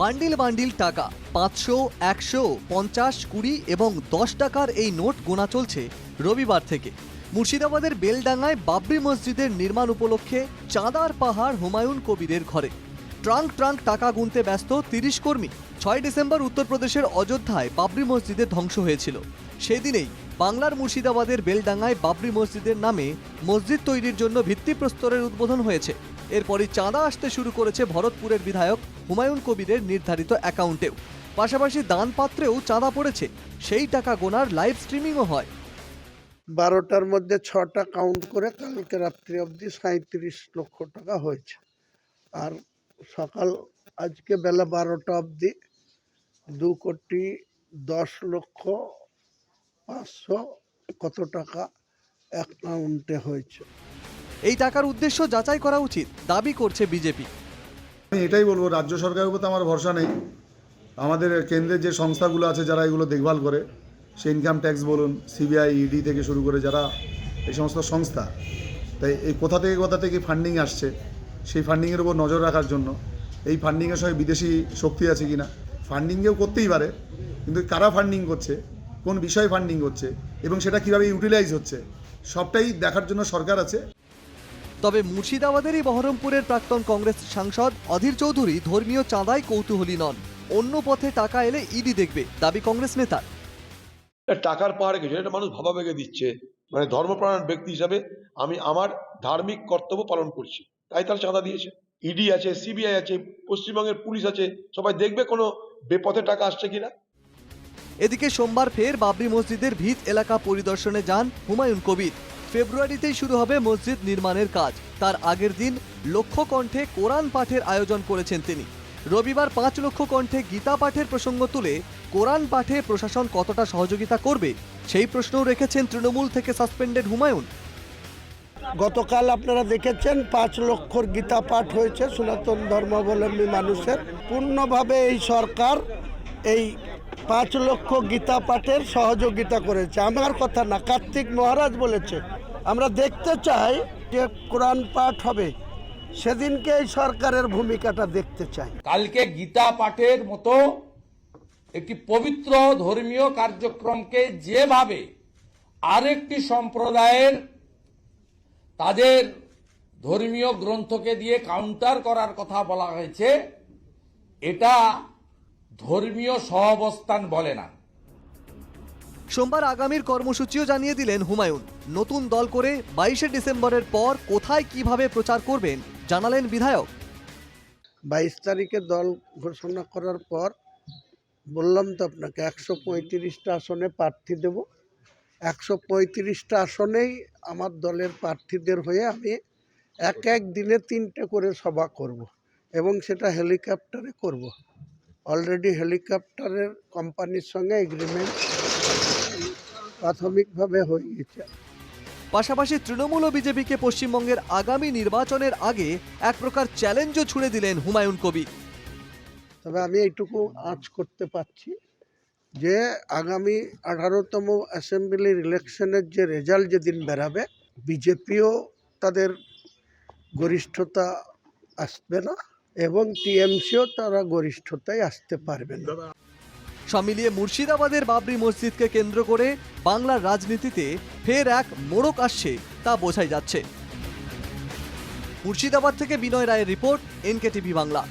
Bundle bundle টাকা, পাঁচশো, একশো, পঞ্চাশ, কুড়ি এবং দশ টাকার এই নোট গোনা চলছে রবিবার থেকে। মুর্শিদাবাদের বেলডাঙ্গায় বাবরি মসজিদের নির্মাণ উপলক্ষে চাঁদার পাহাড় হুমায়ুন কবিরের ঘরে। ট্রাঙ্ক ট্রাঙ্ক টাকা গুনতে ব্যস্ত তিরিশ কর্মী ছয় ডিসেম্বর উত্তরপ্রদেশের অযোধ্যায় বাবরি মসজিদের ধ্বংস হয়েছিল। সেদিনেই বাংলার মুর্শিদাবাদের বেলডাঙ্গায় বাবরি মসজিদের নামে মসজিদ তৈরির জন্য ভিত্তিপ্রস্তরের উদ্বোধন হয়েছে। এরপরই চাঁদা আসতে শুরু করেছে ভরতপুরের বিধায়ক হুমায়ুন কবিরের নির্ধারিত অ্যাকাউন্টেও। পাশাপাশি দানপাত্রেও চাঁদা পড়েছে, সেই টাকা গোনার লাইভ স্ট্রিমিংও হয়। বারোটার মধ্যে ছটা কাউন্ট করে কালকে রাত্রি অবধি সাঁত্রিশ লক্ষ টাকা হয়েছে। আর সকাল আজকে বেলা বারোটা অবধি দু কোটি দশ লক্ষ পাঁচশো কত টাকা অ্যাকাউন্টে হয়েছে। এই টাকার উদ্দেশ্য যাচাই করা উচিত দাবি করছে বিজেপি। আমি এটাই বলব রাজ্য সরকারের উপর তো আমার ভরসা নেই। আমাদের কেন্দ্রের যে সংস্থাগুলো আছে যারা এগুলো দেখভাল করে সে ইনকাম ট্যাক্স বলুন সিবিআই ইডি থেকে শুরু করে যারা এই সমস্ত সংস্থা তাই এই কোথা থেকে কোথা থেকে ফান্ডিং আসছে সেই ফান্ডিংয়ের উপর নজর রাখার জন্য। এই ফান্ডিংয়ের সঙ্গে বিদেশি শক্তি আছে কি না ফান্ডিংয়েও করতেই পারে কিন্তু কারা ফান্ডিং করছে? কোন বিষয়ে ফান্ডিং করছে এবং সেটা কীভাবে ইউটিলাইজ হচ্ছে? সবটাই দেখার জন্য সরকার আছে। তবে মুর্শিদাবাদেরই বহরমপুরের প্রাক্তন কংগ্রেস সাংসদ অধীর চৌধুরী ধর্মীয় চাঁদায় কৌতূহলী নন। অন্য পথে টাকা এলে ইডি দেখবে দাবি কংগ্রেস নেতা এটা টাকার পাহাড় কিছু এটা মানুষ ভাবাবেগে দিচ্ছে। মানে ধর্মপ্রাণ ব্যক্তি হিসাবে আমি আমার ধার্মিক কর্তব্য পালন করছি। তাই তারা চাঁদা দিয়েছে। ইডি আছে সিবিআই আছে, পশ্চিমবঙ্গের পুলিশ আছে, সবাই দেখবে কোনো বেপথে টাকা আসছে কিনা। এদিকে সোমবার ফের বাবরি মসজিদের ভিত এলাকা পরিদর্শনে যান হুমায়ুন কবির। ফেব্রুয়ারিতেই শুরু হবে মসজিদ নির্মাণের কাজ। তার আগের দিন লক্ষ কণ্ঠে কোরআন পাঠের আয়োজন করেছেন তিনি। রবিবার পাঁচ লক্ষ কণ্ঠে গীতা পাঠের প্রসঙ্গ তুলে কোরআন পাঠে প্রশাসন কতটা সহযোগিতা করবে, সেই প্রশ্নও রেখেছেন তৃণমূল থেকে সাসপেন্ডেড হুমায়ুন। গতকাল আপনারা দেখেছেন, পাঁচ লক্ষর গীতা পাঠ হয়েছে সনাতন ধর্মাবলম্বী মানুষের। পূর্ণভাবে এই সরকার এই পাঁচ লক্ষ গীতা পাঠের সহযোগিতা করেছে। আমার কথা না, কার্তিক মহারাজ বলেছে, আমরা দেখতে চাই যে কোরআন পাঠ হবে। সেদিনকে এই সরকারের ভূমিকাটা দেখতে চাই। কালকে গীতা পাঠের মতো একটি পবিত্র ধর্মীয় কার্যক্রমকে যেভাবে আরেকটি সম্প্রদায়ের তাদের ধর্মীয় গ্রন্থকে দিয়ে কাউন্টার করার কথা বলা হয়েছে এটা ধর্মীয় সহাবস্থান বলে না। সোমবার আগামীর কর্মসূচিও জানিয়ে দিলেন হুমায়ুন। নতুন দল করে বাইশে ডিসেম্বরের পর কোথায় কীভাবে প্রচার করবেন জানালেন বিধায়ক। বাইশ তারিখে দল ঘোষণা করার পর বললাম তো আপনাকে একশো পঁয়ত্রিশটা আসনে প্রার্থী দেব। একশো পঁয়ত্রিশটা আসনেই আমার দলের প্রার্থীদের হয়ে আমি এক এক দিনে তিনটে করে সভা করব এবং সেটা হেলিকপ্টারে করব। অলরেডি হেলিকপ্টারের কোম্পানির সঙ্গে এগ্রিমেন্ট প্রাথমিকভাবে হয়ে গেছে। পাশাপাশি তৃণমূল ও বিজেপিকে পশ্চিমবঙ্গের আগামী নির্বাচনের আগে এক প্রকার চ্যালেঞ্জও ছুড়ে দিলেন হুমায়ুন কবির। তবে আমি এইটুকু আঁচ করতে পারছি। যে আগামী আঠারোতম অ্যাসেম্বলির ইলেকশনের যে রেজাল্ট যেদিন বেরাবে, বিজেপিও তাদের গরিষ্ঠতা আসবে না এবং টিএমসিও তারা গরিষ্ঠতায় আসতে পারবে না। সব মিলিয়ে মুর্শিদাবাদের বাবরি মসজিদকে কেন্দ্র করে বাংলার রাজনীতিতে ফের এক মোড়ক আসছে তা বোঝাই যাচ্ছে। মুর্শিদাবাদ থেকে বিনয় রায়ের রিপোর্ট এনকে টিভি বাংলা।